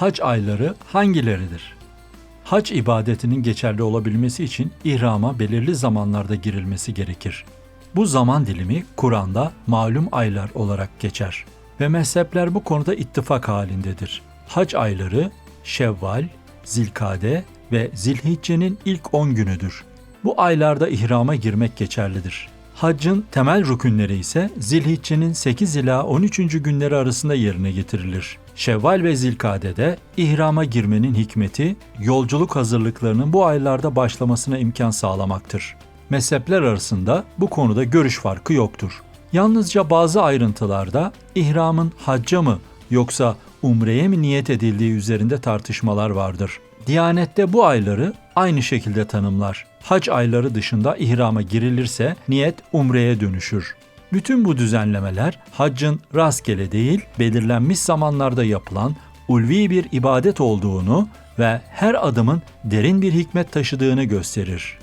Hac ayları hangileridir? Hac ibadetinin geçerli olabilmesi için ihrama belirli zamanlarda girilmesi gerekir. Bu zaman dilimi Kur'an'da malum aylar olarak geçer ve mezhepler bu konuda ittifak halindedir. Hac ayları Şevval, Zilkade ve Zilhicce'nin ilk 10 günüdür. Bu aylarda ihrama girmek geçerlidir. Haccın temel rükünleri ise Zilhicce'nin 8 ila 13. günleri arasında yerine getirilir. Şevval ve Zilkade'de ihrama girmenin hikmeti, yolculuk hazırlıklarının bu aylarda başlamasına imkan sağlamaktır. Mezhepler arasında bu konuda görüş farkı yoktur. Yalnızca bazı ayrıntılarda ihramın hacca mı yoksa umreye mi niyet edildiği üzerinde tartışmalar vardır. Diyanette bu ayları aynı şekilde tanımlar. Hac ayları dışında ihrama girilirse niyet umreye dönüşür. Bütün bu düzenlemeler haccın rastgele değil, belirlenmiş zamanlarda yapılan ulvi bir ibadet olduğunu ve her adımın derin bir hikmet taşıdığını gösterir.